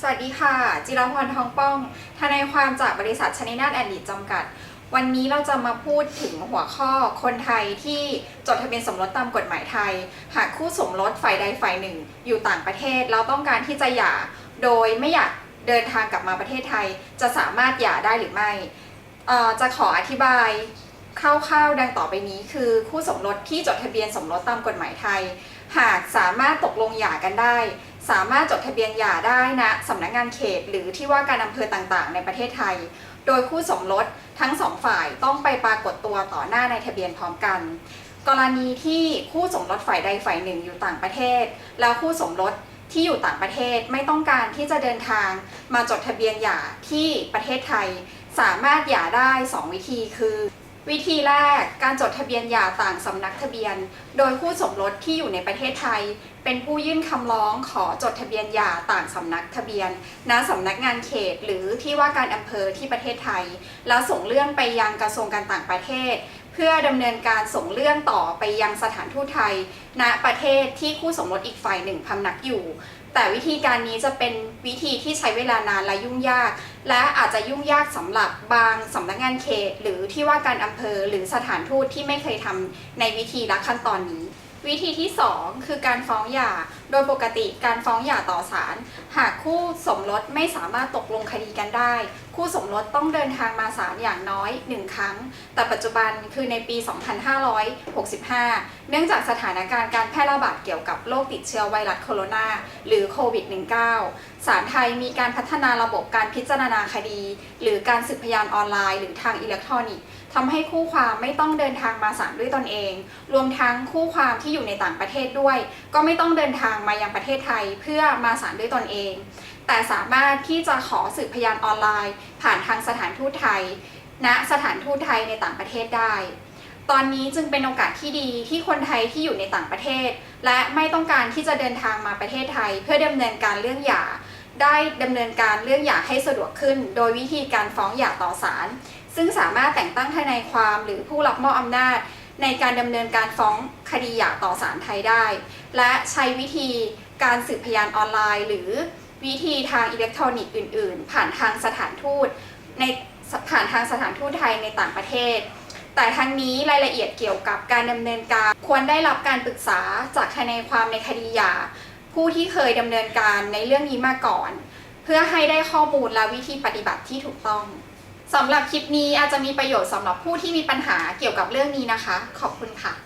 สวัสดีค่ะ จิรพรทองป้องทนายความจากบริษัทชนินาทแอนดิจำกัด วันนี้เราจะมาพูดถึงหัวข้อคนไทยที่จดทะเบียนสมรสตามกฎหมายไทย หากคู่สมรสฝ่ายใดฝ่ายหนึ่ง อยู่ต่างประเทศเราต้องการที่จะหย่า โดยไม่อยากเดินทางกลับมาประเทศไทย จะสามารถหย่าได้หรือไม่ จะขออธิบายคร่าวๆดังต่อไปนี้คือคู่สมรสที่จดทะเบียนสมรสตามกฎหมายไทย หากสามารถตกลงหย่ากันได้ สามารถจดทะเบียนหย่าได้นะสำนักงานเขต หรือที่ว่าการอำเภอต่างๆ ในประเทศไทย โดยคู่สมรสทั้งสองฝ่ายต้องไปปรากฏตัวต่อหน้าในทะเบียนพร้อมกัน กรณีที่คู่สมรสฝ่ายใดฝ่ายหนึ่งอยู่ต่างประเทศ แล้วคู่สมรสที่อยู่ต่างประเทศไม่ต้องการที่จะเดินทาง มาจดทะเบียนหย่าที่ประเทศไทย สามารถหย่าได้ 2 วิธีคือ วิธีแรกการจดทะเบียนหย่าต่างสำนักทะเบียน โดยคู่สมรสที่อยู่ในประเทศไทย เป็นผู้ยื่นคำร้องขอจดทะเบียนหย่าต่างสำนักทะเบียน ณสำนักงานเขต หรือที่ว่าการอำเภอที่ประเทศไทย แล้วส่งเรื่องไปยังกระทรวงการต่างประเทศ เพื่อดำเนินการส่งเรื่องต่อไปยังสถานทูตไทย ณประเทศที่คู่สมรสอีกฝ่ายหนึ่งพำนักอยู่ แต่วิธีการนี้จะเป็นวิธีที่ใช้เวลานานและยุ่งยาก และอาจจะยุ่งยากสำหรับบางสำนักงานเขต หรือที่ว่าการอำเภอหรือสถานทูตที่ไม่เคยทำในวิธีและขั้นตอนนี้ วิธีที่ 2 คือการฟ้องหย่า ดยปกติการฟ้องหย่าต่อศาลหากคู่สมรสไม่สามารถตกลงคดีกันได้ คู่สมรสต้องเดินทางมาศาลอย่างน้อย 1 ครั้ง แต่ปัจจุบันคือในปี 2565 เนื่องจากสถานการณ์การแพร่ระบาดเกี่ยวกับโรคติดเชื้อไวรัสโคโรนาหรือโควิด -19 ศาลไทยมีการพัฒนาระบบการพิจารณาคดี หรือการสืบพยานออนไลน์ หรือทางอิเล็กทรอนิกส์ทำให้คู่ความไม่ต้องเดินทางมาศาลด้วยตนเอง รวมทั้งคู่ความที่อยู่ในต่างประเทศด้วย ก็ไม่ต้องเดินทางมายังประเทศไทยเพื่อมาศาลด้วยตนเอง แต่สามารถที่จะขอสืบพยานออนไลน์ ผ่านทางสถานทูตไทย ณสถานทูตไทยในต่างประเทศได้ ตอนนี้จึงเป็นโอกาสที่ดีที่คนไทยที่อยู่ในต่างประเทศ และไม่ต้องการที่จะเดินทางมาประเทศไทย เพื่อดำเนินการเรื่องหย่าได้ดำเนินการเรื่องหย่าให้สะดวกขึ้น โดยวิธีการฟ้องหย่าต่อศาลซึ่งสามารถแต่งตั้งทนายความหรือผู้รับมอบอำนาจ ในการดำเนินการฟ้องคดีหย่าต่อศาลไทยได้ และใช้วิธีการสืบพยานออนไลน์ หรือวิธีทางอิเล็กทรอนิกส์อื่น ๆ ผ่านทางสถานทูตในผ่านทางสถานทูตไทยในต่างประเทศ แต่ทั้งนี้รายละเอียดเกี่ยวกับการดำเนินการ ควรได้รับการปรึกษาจากทนายความในคดีหย่าผู้ที่เคยดำเนินการในเรื่องนี้มาก่อน เพื่อให้ได้ข้อมูลและวิธีปฏิบัติที่ถูกต้อง สำหรับคลิปนี้อาจจะมีประโยชน์สำหรับผู้ที่มีปัญหาเกี่ยวกับเรื่องนี้นะคะ ขอบคุณค่ะ